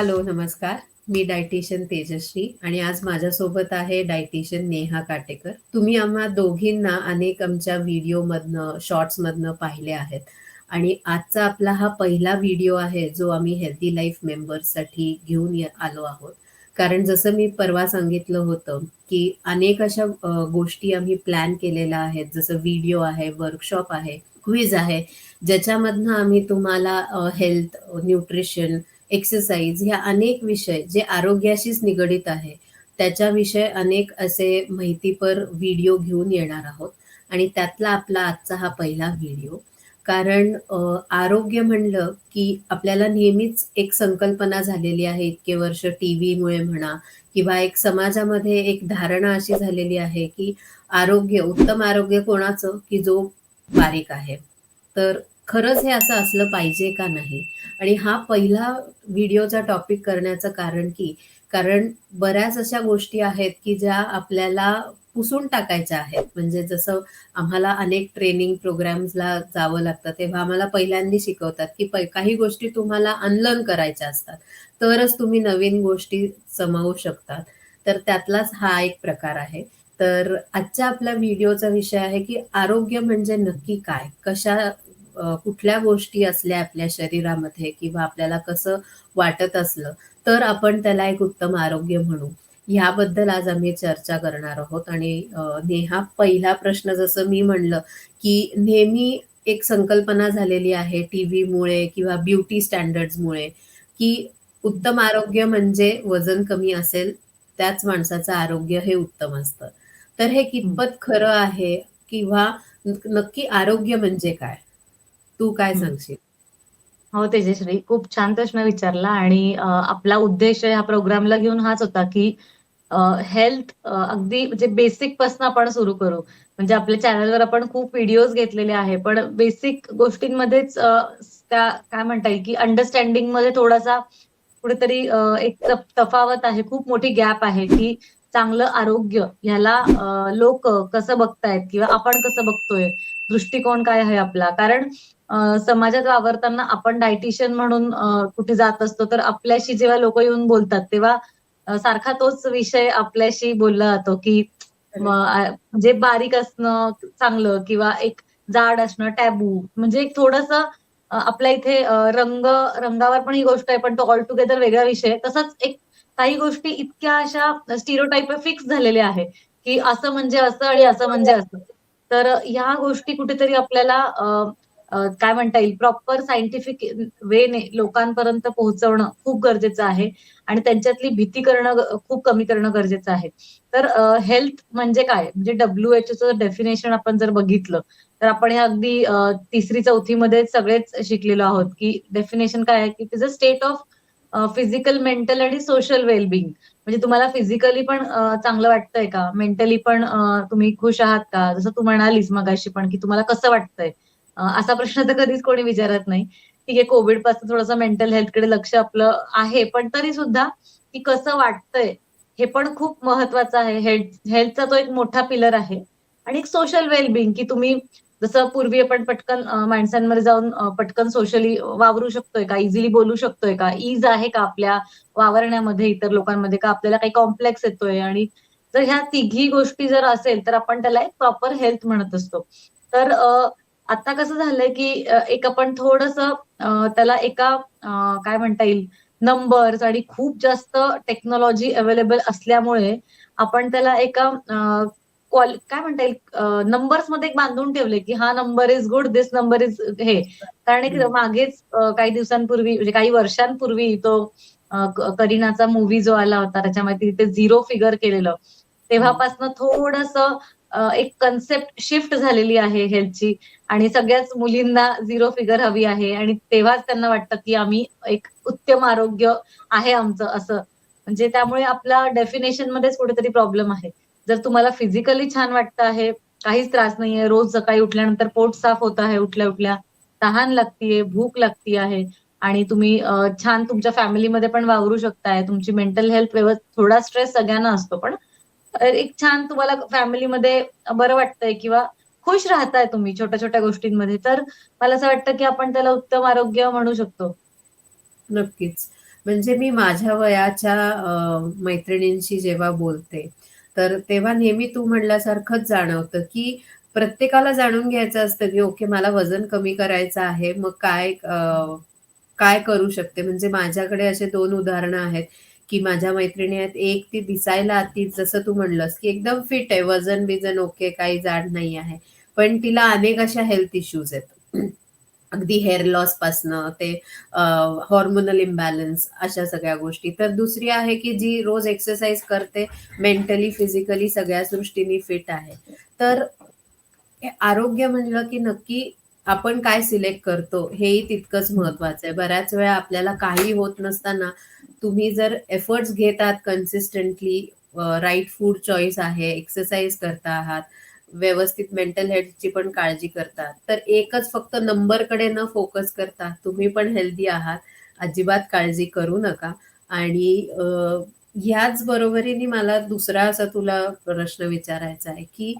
Hello, नमस्कार. मी dietitian Tejashri आणि आज माझ्यासोबत आहे डायटिशियन नेहा काटेकर. तुम्ही आम्हा दोघींना अनेक आमच्या व्हिडिओमधनं, शॉर्ट्समधनं पाहिले आहेत आणि आजचा आपला हा पहिला व्हिडिओ आहे, जो आम्ही हेल्थी लाईफ मेंबर्ससाठी घेऊन आलो आहोत. कारण जसं मी परवा सांगितलं होतं, की अनेक अशा गोष्टी आम्ही प्लॅन केलेल्या आहेत. जसं व्हिडिओ आहे, वर्कशॉप आहे, क्विज आहे, ज्याच्यामधनं आम्ही तुम्हाला हेल्थ, न्यूट्रिशन, एक्सरसाइज ह्या अनेक विषय जे आरोग्याशीच निगडीत आहे, त्याच्याविषयी अनेक असे माहितीपर व्हिडिओ घेऊन येणार आहोत आणि त्यातला आपला आजचा हा पहिला व्हिडिओ. कारण आरोग्य म्हणलं, की आपल्याला नेहमीच एक संकल्पना झालेली आहे इतके वर्ष टीव्हीमुळे म्हणा किंवा एक समाजामध्ये एक धारणा अशी झालेली आहे, की आरोग्य, उत्तम आरोग्य कोणाचं? की जो बारीक आहे. तर खरंच हे असं असलं पाहिजे का नाही? आणि हा पहिला व्हिडिओचा टॉपिक करण्याचं कारण की कारण बऱ्याच अशा गोष्टी आहेत, की ज्या आपल्याला पुसून टाकायच्या आहेत. म्हणजे जसं आम्हाला अनेक ट्रेनिंग प्रोग्राम्सला जावं लागतं, तेव्हा आम्हाला पहिल्यांदा शिकवतात, की काही गोष्टी तुम्हाला अनलर्न करायच्या असतात. तरच तुम्ही नवीन गोष्टी समावू शकतात. तर त्यातलाच हा एक प्रकार आहे. तर आजच्या आपल्या व्हिडिओचा विषय आहे, की आरोग्य म्हणजे नक्की काय? कशा कुठल्या गोष्टी असल्या आपल्या शरीरामध्ये किंवा आपल्याला कसं वाटत असलं, तर आपण त्याला एक उत्तम आरोग्य म्हणू. ह्याबद्दल आज आम्ही चर्चा करणार आहोत आणि नेहा पहिला प्रश्न जसं मी म्हणलं, की नेहमी एक संकल्पना झालेली आहे टीव्हीमुळे किंवा ब्युटी स्टँडर्ड्समुळे, की उत्तम आरोग्य म्हणजे वजन कमी असेल, त्याच माणसाचं आरोग्य हे उत्तम असतं. तर हे. कितपत खरं आहे? किंवा नक्की आरोग्य म्हणजे काय? तू काय. सांगशील? हो, तेजश्री. खूप छान प्रश्न विचारला आणि आपला उद्देश ह्या प्रोग्रामला घेऊन हाच होता, की हेल्थ अगदी म्हणजे बेसिकपासून आपण सुरू करू. म्हणजे आपल्या चॅनलवर आपण खूप व्हिडिओज घेतलेले आहे. पण बेसिक गोष्टींमध्येच त्या काय म्हणता येईल, की अंडरस्टँडिंगमध्ये थोडासा कुठेतरी एक तफ तफावत आहे. खूप मोठी गॅप आहे, की चांगलं आरोग्य ह्याला लोकं कसं बघतायत किंवा आपण कसं बघतोय? दृष्टिकोन काय आहे आपला? कारण समाजात वावरताना आपण डायटिशियन म्हणून कुठे जात असतो, तर आपल्याशी जेव्हा लोकं येऊन बोलतात, तेव्हा सारखा तोच विषय आपल्याशी बोलला जातो, की म्हणजे बारीक असणं चांगलं किंवा एक जाड असणं टॅबू. म्हणजे एक थोडंसं आपल्या इथे रंग रंगावर पण ही गोष्ट आहे, पण तो ऑल टुगेदर वेगळा विषय. तसंच एक काही गोष्टी इतक्या अशा स्टिरियोटाइप फिक्स झालेल्या आहे, की असं म्हणजे असं आणि असं म्हणजे असं. तर ह्या गोष्टी कुठेतरी आपल्याला काय म्हणता येईल प्रॉपर सायंटिफिक वेने लोकांपर्यंत पोहोचवणं खूप गरजेचं आहे आणि त्यांच्यातली भीती करणं खूप कमी करणं गरजेचं आहे. तर हेल्थ म्हणजे काय? म्हणजे डब्ल्यूएचओचं डेफिनेशन आपण जर बघितलं, तर आपण हे अगदी अ, 3री-4थी मध्ये सगळेच शिकलेलो आहोत, की डेफिनेशन काय आहे, की it is a state of physical, mental आणि सोशल वेल बिंग. म्हणजे तुम्हाला फिजिकली पण चांगलं वाटतंय का? मेंटली पण तुम्ही खुश आहात का? जसं तू म्हणालीस मगाशी पण, की तुम्हाला कसं वाटतंय? असा प्रश्न तर कधीच कोणी विचारत नाही. ठीक आहे, कोव्हिडपासून थोडंसं मेंटल हेल्थकडे लक्ष आपलं आहे, पण तरी सुद्धा की कसं वाटतंय, हे पण खूप महत्वाचं आहे. हेल्थचा तो एक मोठा पिलर आहे आणि एक सोशल वेल बिंग, की तुम्ही जसं पूर्वी आपण पटकन माणसांमध्ये जाऊन पटकन सोशली वावरू शकतोय का? इझिली बोलू शकतोय का? ईज आहे का आपल्या वावरण्यामध्ये इतर लोकांमध्ये? का आपल्याला काही कॉम्प्लेक्स येतोय? आणि जर ह्या तिघी गोष्टी जर असेल, तर आपण त्याला एक प्रॉपर हेल्थ म्हणत असतो. तर आता कसं झालंय, की एक आपण थोडंसं त्याला एका काय म्हणता येईल नंबर्स आणि खूप जास्त टेक्नॉलॉजी अवेलेबल असल्यामुळे आपण त्याला एका अ, क्वाल काय म्हणता येईल अ, नंबर्समध्ये एक बांधून ठेवलंय, की हा number is good, this number is हे. कारण एक. मागेच काही दिवसांपूर्वी म्हणजे काही वर्षांपूर्वी तो करीनाचा मूव्ही जो आला होता, त्याच्यामध्ये तिथे झिरो फिगर केलेलं. तेव्हापासनं थोडंसं एक कन्सेप्ट शिफ्ट झालेली आहे हेल्थची आणि सगळ्याच मुलींना झिरो फिगर हवी आहे आणि तेव्हाच त्यांना वाटतं, की आम्ही एक उत्तम आरोग्य आहे आमचं असं. म्हणजे त्यामुळे आपला डेफिनेशनमध्येच कुठेतरी प्रॉब्लेम आहे. जर तुम्हाला फिजिकली छान वाटतं आहे, काहीच त्रास नाहीये, रोज सकाळी उठल्यानंतर पोट साफ होत आहे उठल्या-उठल्या, तहान लागतीये, भूक लागती आहे आणि तुम्ही छान तुमच्या फॅमिलीमध्ये पण वावरू शकताय. तुमची मेंटल हेल्थ व्यवस्थित थोडा स्ट्रेस सगळ्यांना असतो, पण एक छान तुम्हाला फॅमिलीमध्ये बरं वाटतंय किंवा खुश राहताय तुम्ही छोट्या-छोट्या गोष्टींमध्ये, तर मला असं वाटतं, की आपण त्याला उत्तम आरोग्य म्हणू शकतो. नक्कीच. म्हणजे मी माझ्या वयाच्या अ, मैत्रिणींशी जेव्हा बोलते, तर तेव्हा नेहमी तू म्हणल्यासारखंच जाणवतं, की प्रत्येकाला जाणून घ्यायचं असतं, की ओके मला वजन कमी करायचं आहे. मग काय काय करू शकते? म्हणजे माझ्याकडे असे दोन उदाहरणं आहेत, की माझ्या मैत्रिणी आहेत. एक ती दिसायला ती जसं तू म्हणलंस, की एकदम फिट आहे. वजन-बिजन ओके, काही जाड नाही आहे. पण तिला अनेक अशा हेल्थ इश्यूज आहेत. अगदी हेअर लॉस पासनं ते हॉर्मोनल इम्बॅलन्स अशा सगळ्या गोष्टी. तर दुसरी आहे, की जी रोज एक्सरसाइज करते, मेंटली, फिजिकली सगळ्या दृष्टीने फिट आहे. तर आरोग्य म्हणलं, की नक्की आपण काय सिलेक्ट करतो हेही तितकंच महत्वाचं आहे. बऱ्याच वेळा आपल्याला काही होत नसताना तुम्ही जर एफर्ट्स घेतात कन्सिस्टंटली राईट फूड चॉईस आहे, एक्सरसाइज करता आहात, व्यवस्थित मेंटल हेल्थची पण काळजी करतात तर एकच फक्त नंबरकडे न फोकस करता तुम्ही पण हेल्दी आहात, अजिबात काळजी करू नका. आणि ह्याच बरोबरीने मला दुसरा असा तुला प्रश्न विचारायचा आहे, की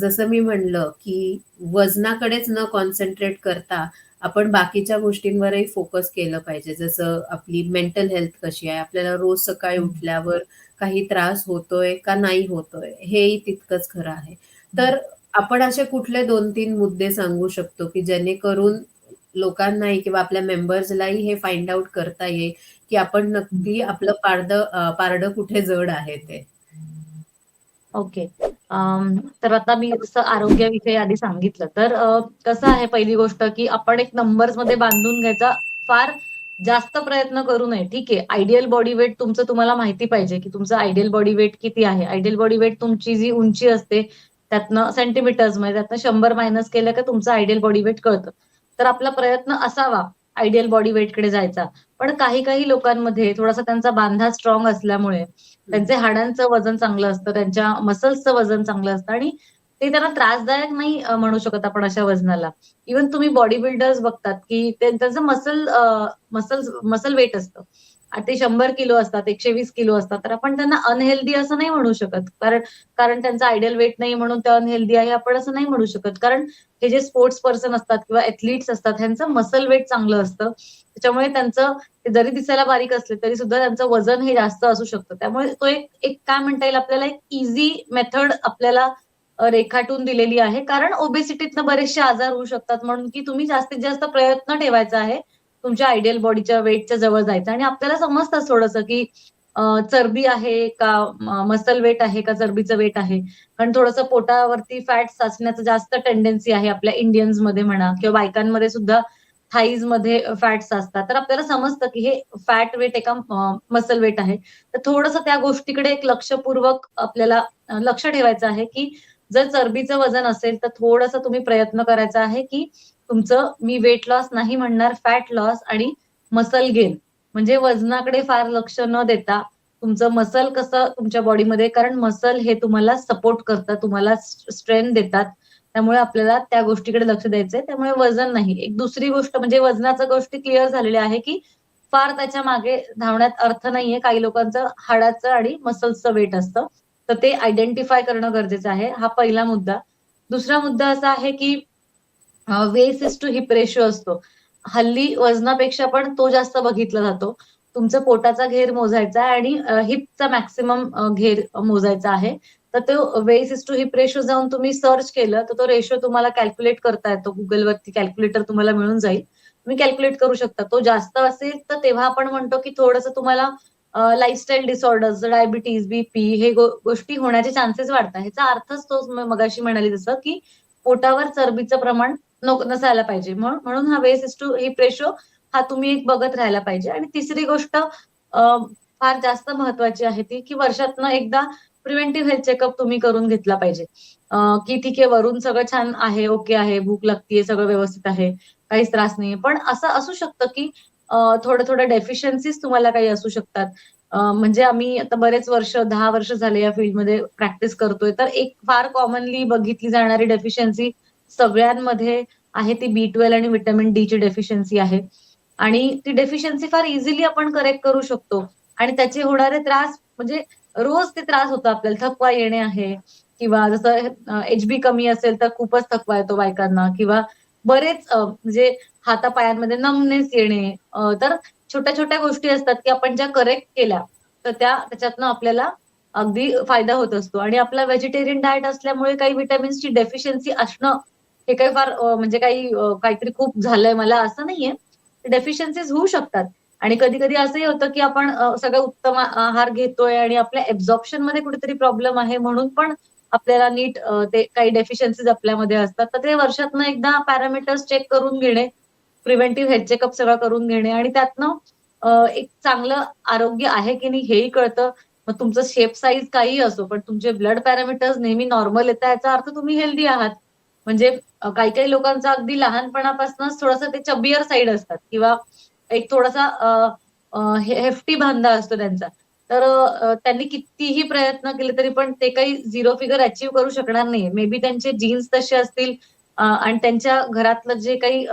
जसं मी म्हणलं, की वजनाकडेच न कॉन्सन्ट्रेट करता आपण बाकीच्या गोष्टींवरही फोकस केलं पाहिजे. जसं आपली मेंटल हेल्थ कशी आहे? आपल्याला रोज सकाळी. उठल्यावर काही त्रास होतोय का नाही होतोय? हेही तितकंच खरं आहे. तर आपण असे कुठले 2-3 मुद्दे सांगू शकतो, की जेणेकरून लोकांनाही किंवा आपल्या मेंबर्सलाही हे फाइंड आउट करता येईल, की आपण. नक्की आपलं पारडं पारडं कुठे जड आहे ते? ओके. अं, तर आता मी जसं आरोग्याविषयी आधी सांगितलं, तर कसं आहे पहिली गोष्ट, की आपण एक नंबर्समध्ये बांधून घ्यायचा फार जास्त प्रयत्न करू नये. ठीक आहे. आयडियल बॉडी वेट तुमचं तुम्हाला माहिती पाहिजे, की तुमचं आयडियल बॉडी वेट किती आहे. आयडियल बॉडी वेट तुमची जी उंची असते, त्यातनं सेंटीमीटर्समध्ये म्हणजे त्यातनं शंभर मायनस केलं का तुमचं आयडियल बॉडी वेट कळतं. तर आपला प्रयत्न असावा आयडियल बॉडी वेटकडे जायचा. पण काही-काही लोकांमध्ये थोडासा त्यांचा बांधा स्ट्राँग असल्यामुळे. त्यांचे हाडांचं वजन चांगलं असतं, त्यांच्या मसल्सचं वजन चांगलं असतं आणि ते त्यांना त्रासदायक नाही म्हणू शकत आपण अशा वजनाला. इव्हन तुम्ही बॉडी बिल्डर्स बघतात, की त्यांचं muscle uh, muscles muscle weight असतं. ते शंभर किलो असतात, 120 किलो असतात. तर आपण त्यांना अनहेल्दी असं नाही म्हणू शकत. कारण कारण त्यांचं आयडियल वेट नाही म्हणून ते अनहेल्दी आहे आपण असं नाही म्हणू शकत. कारण हे जे स्पोर्ट्स पर्सन असतात किंवा ऍथलीट्स असतात, ह्यांचं मसल वेट चांगलं असतं. त्याच्यामुळे त्यांचं ते जरी दिसायला बारीक असले, तरी सुद्धा त्यांचं वजन हे जास्त असू शकतं. त्यामुळे तो एक एक काय म्हणता येईल आपल्याला एक इझी मेथड आपल्याला रेखाटून दिलेली आहे. कारण ओबेसिटीतनं बरेचसे आजार होऊ शकतात म्हणून, की तुम्ही जास्तीत जास्त प्रयत्न ठेवायचा आहे, तुमच्या आयडियल बॉडीच्या वेटच्या जवळ जायचं आणि आपल्याला समजतं थोडंसं, की चरबी आहे का मसल वेट आहे का चरबीचं वेट आहे. कारण थोडंसं पोटावरती फॅट साचण्याचं जास्त टेंडन्सी आहे आपल्या इंडियन्समध्ये म्हणा किंवा बायकांमध्ये सुद्धा थाईजमध्ये अ, फॅट्स असतात. तर आपल्याला समजतं, की हे फॅट वेट एका मसल वेट आहे. तर थोडंसं त्या गोष्टीकडे एक लक्षपूर्वक आपल्याला लक्ष ठेवायचं आहे, की जर चरबीचं वजन असेल, तर थोडासा तुम्ही प्रयत्न करायचा आहे, की तुमचं मी वेट लॉस नाही म्हणणार, फॅट लॉस आणि मसल गेन म्हणजे वजनाकडे फार लक्ष न देता तुमचं मसल कसं तुमच्या बॉडीमध्ये कारण मसल हे तुम्हाला सपोर्ट करतात, तुम्हाला स्ट्रेंथ देतात. त्यामुळे आपल्याला त्या गोष्टीकडे लक्ष द्यायचंय. त्यामुळे वजन नाही. एक दुसरी गोष्ट म्हणजे वजनाच्या गोष्टी क्लिअर झालेल्या आहे, की फार त्याच्यामागे धावण्यात अर्थ नाहीये. काही लोकांचं हाडाचं आणि मसल्सचं वेट असतं. तर ते आयडेंटिफाय करणं गरजेचं आहे. हा पहिला मुद्दा. दुसरा मुद्दा असा आहे, की वेसिस टू हिप रेशो असतो. हल्ली वजनापेक्षा पण तो जास्त बघितला जातो. तुमचा पोटाचा घेर मोजायचा आहे आणि हिपचा मॅक्सिमम घेर मोजायचा आहे. तर तो वेस टू हिप रेशो जाऊन तुम्ही सर्च केलं, तर तो रेशो तुम्हाला कॅल्क्युलेट करता येतो. गुगलवरती कॅल्क्युलेटर तुम्हाला मिळून जाईल. तुम्ही कॅल्क्युलेट करू शकता. तो जास्त असेल, तर तेव्हा आपण म्हणतो, की थोडंसं तुम्हाला लाईफस्टाईल डिसऑर्डर्स, डायबिटीज, बीपी हे गोष्टी होण्याचे चान्सेस वाढतात. ह्याचा अर्थच तो मगाशी म्हणाली जसं की पोटावर चरबीचं प्रमाण नसायला पाहिजे. म्हणून हा वेस इज टू हिप प्रेशो हा तुम्ही एक बघत राहायला पाहिजे. आणि तिसरी गोष्ट फार जास्त महत्वाची आहे ती, की वर्षातनं एकदा प्रिव्हेंटिव्ह हेल्थ चेकअप तुम्ही करून घेतला पाहिजे. की ठीक आहे वरून सगळं छान आहे, ओके आहे, भूक लागतीये, सगळं व्यवस्थित आहे, काहीच त्रास नाहीये. पण असं असू शकतं, की थोडं थोड्या-थोड्या डेफिशियन्सीज तुम्हाला काही असू शकतात. म्हणजे आम्ही आता बरेच वर्ष दहा वर्ष झाले या फील्डमध्ये प्रॅक्टिस करतोय. तर एक फार कॉमनली बघितली जाणारी डेफिशियन्सी सगळ्यांमध्ये आहे ती बी12 आणि व्हिटॅमिन डीची डेफिशियन्सी आहे. आणि ती डेफिशियन्सी फार इझिली आपण करेक्ट करू शकतो. आणि त्याचे होणारे त्रास म्हणजे रोज ते त्रास होतो आपल्याला. थकवा येणे आहे किंवा जसं एच एचबी कमी असेल तर खूपच थकवा येतो बायकांना किंवा बरेच म्हणजे हातापायांमध्ये नमनेस येणे. तर छोट्या छोट्या गोष्टी असतात की आपण ज्या करेक्ट केल्या तर त्या त्याच्यातनं आपल्याला अगदी फायदा होत असतो आणि आपला व्हेजिटेरियन डाएट असल्यामुळे काही विटॅमिन्सची डेफिशियन्सी असणं हे काही फार म्हणजे काही काहीतरी खूप झालंय मला असं नाहीये. डेफिशियन्सीज होऊ शकतात. आणि कधी कधी असंही होतं की आपण सगळं उत्तम आहार घेतोय आणि आपल्या एब्झॉर्प्शनमध्ये कुठेतरी प्रॉब्लेम आहे म्हणून पण आपल्याला नीट ते काही डेफिशियन्सीज आपल्यामध्ये असतात. तर ते वर्षातनं एकदा पॅरामीटर्स चेक करून घेणे प्रिव्हेंटिव्ह हेल्थ चेकअप सगळं करून घेणे आणि त्यातनं एक चांगलं आरोग्य आहे की नाही हेही कळतं. मग तुमचं शेप साईज काही असो पण तुमचे ब्लड पॅरामीटर्स नेहमी नॉर्मल येतात याचा अर्थ तुम्ही हेल्दी आहात. म्हणजे काही काही लोकांचा अगदी लहानपणापासूनच थोडंसं ते चबियर साईड असतात किंवा एक थोडासा हेफ्टी बांधा असतो त्यांचा. तर त्यांनी कितीही प्रयत्न केले तरी पण ते काही झिरो फिगर अचीव्ह करू शकणार नाही मे बी त्यांचे जीन्स तसे असतील आणि त्यांच्या घरातलं जे काही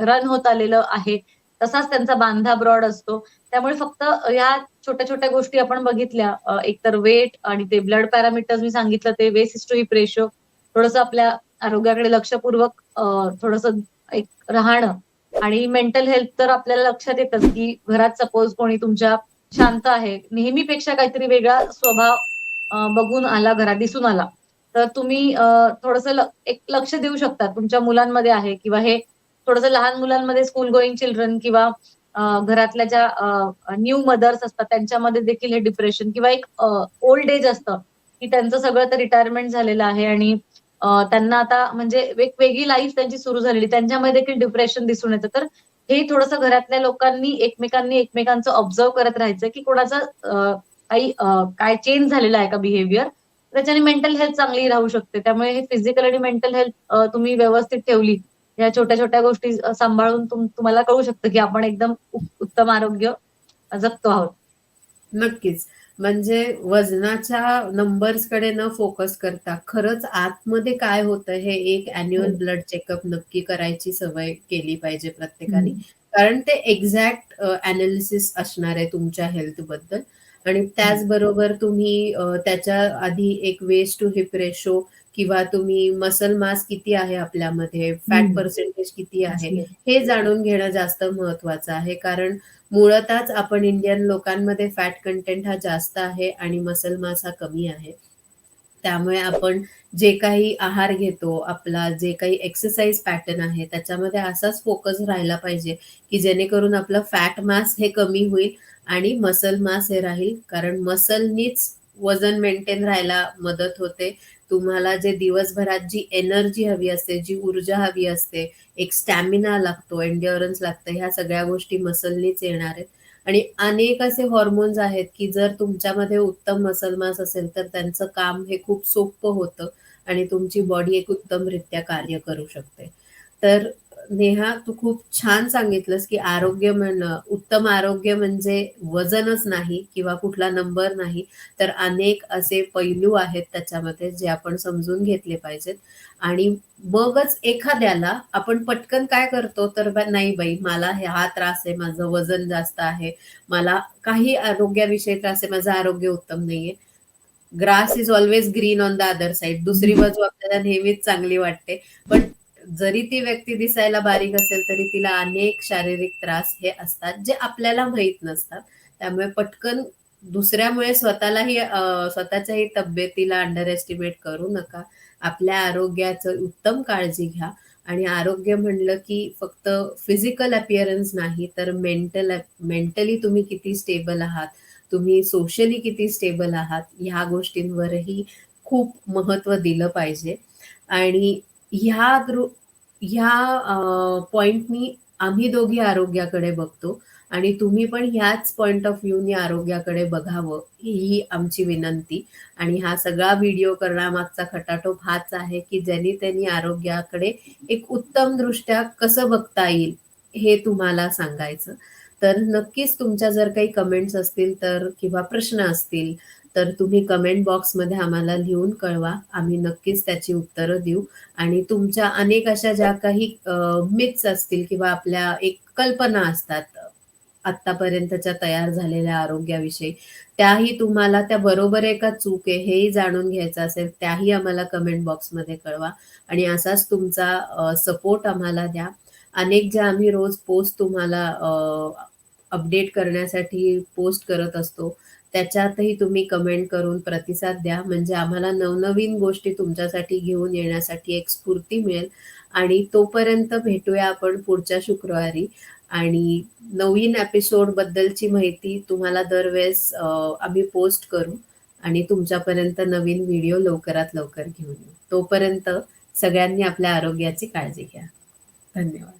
रन होत आलेलं आहे तसाच त्यांचा बांधा ब्रॉड असतो. त्यामुळे फक्त या छोट्या छोट्या गोष्टी आपण बघितल्या. एकतर वेट आणि ते ब्लड पॅरामीटर्स मी सांगितलं ते वेस्ट हिस्टो रेशो थोडस आपल्या आरोग्याकडे लक्षपूर्वक थोडस एक राहणं आणि मेंटल हेल्थ तर आपल्याला लक्षात येतच की घरात सपोज कोणी तुमच्या शांत आहे नेहमीपेक्षा काहीतरी वेगळा स्वभाव बघून आला घरात दिसून आला तर तुम्ही थोडस एक लक्ष देऊ शकता तुमच्या मुलांमध्ये आहे किंवा हे थोडस लहान मुलांमध्ये स्कूल गोईंग चिल्ड्रन किंवा घरातल्या ज्या न्यू मदर्स असतात त्यांच्यामध्ये देखील हे डिप्रेशन किंवा एक ओल्ड एज असतं की त्यांचं सगळं तर रिटायरमेंट झालेलं आहे आणि त्यांना आता म्हणजे वेगवेगळी लाईफ त्यांची सुरू झालेली त्यांच्यामध्ये देखील डिप्रेशन दिसून येतं. तर हे थोडंसं घरातल्या लोकांनी एकमेकांनी एकमेकांचं ऑब्झर्व करत राहायचं की कोणाचं काही काय चेंज झालेलं आहे का बिहेवियर त्याच्याने मेंटल हेल्थ चांगली राहू शकते. त्यामुळे हे फिजिकल आणि मेंटल हेल्थ तुम्ही व्यवस्थित ठेवली या छोट्या छोट्या गोष्टी सांभाळून तुम्हाला कळू शकतं की आपण एकदम उत्तम आरोग्य जगतो आहोत. नक्कीच. म्हणजे वजनाच्या नंबर्सकडे न फोकस करता खरंच आतमध्ये काय होतं हे एक अॅन्युअल ब्लड चेकअप नक्की करायची सवय केली पाहिजे प्रत्येकाने. कारण ते एक्झॅक्ट अनालिसिस असणार आहे तुमच्या हेल्थबद्दल. आणि त्याचबरोबर तुम्ही त्याच्या आधी एक वेस्ट टू हिप रेशो किंवा तुम्ही मसल मास किती आहे आपल्यामध्ये? फॅट पर्सेंटेज किती आहे? हे जाणून घेणं जास्त महत्वाचं आहे. कारण मुळातच आपण इंडियन लोकांमध्ये फॅट कंटेंट हा जास्त आहे आणि मसल मास हा कमी आहे. त्यामुळे आपण जे काही आहार घेतो आपला जे काही एक्सरसाइज पॅटर्न आहे त्याच्यामध्ये असाच फोकस राहिला पाहिजे की जेणेकरून आपलं फॅट मास हे कमी होईल आणि मसल मास हे राहील. कारण मसलनीच वजन मेंटेन राहायला मदत होते. तुम्हाला जे दिवसभरात जी एनर्जी हवी असते जी ऊर्जा हवी असते एक स्टॅमिना लागतो एन्ड्युरन्स लागतं ह्या सगळ्या गोष्टी मसलनीच येणार आहेत. आणि अनेक असे हॉर्मोन्स आहेत की जर तुमच्यामध्ये उत्तम मसल मास असेल तर त्यांचं काम हे खूप सोपं होतं आणि तुमची बॉडी एक उत्तमरित्या कार्य करू शकते. तर नेहा तू खूप छान सांगितलंस की आरोग्य म्हण उत्तम आरोग्य म्हणजे वजनच नाही किंवा कुठला नंबर नाही. तर अनेक असे पैलू आहेत त्याच्यामध्ये जे आपण समजून घेतले पाहिजेत. आणि मगच एखाद्याला आपण पटकन काय करतो तर नाही बाई मला हा त्रास आहे माझं वजन जास्त आहे मला काही आरोग्याविषयी त्रास आहे माझं आरोग्य उत्तम नाहीये. Grass is always green on the other side दुसरी बाजू आपल्याला नेहमीच चांगली वाटते. पण जरी ती व्यक्ती दिसायला बारीक असेल तरी तिला अनेक शारीरिक त्रास हे असतात जे आपल्याला माहीत नसतात. त्यामुळे पटकन दुसऱ्यामुळे स्वतःलाही स्वतःच्याही तब्येतीला अंडर एस्टिमेट करू नका. आपल्या आरोग्याचं उत्तम काळजी घ्या. आणि आरोग्य म्हणलं की फक्त फिजिकल अपिअरन्स नाही तर मेंटल मेंटली तुम्ही किती स्टेबल आहात तुम्ही सोशली किती स्टेबल आहात ह्या गोष्टींवरही खूप महत्त्व दिलं पाहिजे. आणि ह्या ग्रुप ह्या पॉइंटनी आम्ही दोघी आरोग्याकडे बघतो आणि तुम्ही पण ह्याच पॉइंट ऑफ व्ह्यूनी आरोग्याकडे बघावं ही आमची विनंती. आणि हा सगळा व्हिडिओ करण्यामागचा खटाटोप हाच आहे की ज्यांनी त्यांनी आरोग्याकडे एक उत्तम दृष्ट्या कसं बघता येईल हे तुम्हाला सांगायचं. तर नक्कीच तुमच्या जर काही कमेंट्स असतील तर किंवा प्रश्न असतील तर तुम्ही कमेंट बॉक्समध्ये आम्हाला लिहून कळवा. आम्ही नक्कीच त्याची उत्तरं देऊ. आणि तुमच्या अनेक अशा ज्या काही मिथ्स असतील किंवा आपल्या एक कल्पना असतात आतापर्यंतच्या तयार झालेल्या आरोग्याविषयी त्याही तुम्हाला त्या बरोबर आहे का चूक आहे हेही जाणून घ्यायचं असेल त्याही आम्हाला कमेंट बॉक्समध्ये कळवा. आणि असाच तुमचा सपोर्ट आम्हाला द्या. अनेक ज्या आम्ही रोज पोस्ट तुम्हाला अपडेट करण्यासाठी पोस्ट करत असतो त्याच्यातही तुम्ही कमेंट करून प्रतिसाद द्या. म्हणजे आम्हाला नवनवीन गोष्टी तुमच्यासाठी घेऊन येण्यासाठी एक स्फूर्ती मिळेल. आणि तोपर्यंत भेटूया आपण पुढच्या शुक्रवारी. आणि नवीन एपिसोड बद्दलची माहिती तुम्हाला दरवेळेस आम्ही पोस्ट करू. आणि तुमच्यापर्यंत नवीन व्हिडिओ लवकरात लवकर घेऊन येऊ. तोपर्यंत सगळ्यांनी आपल्या आरोग्याची काळजी घ्या. धन्यवाद.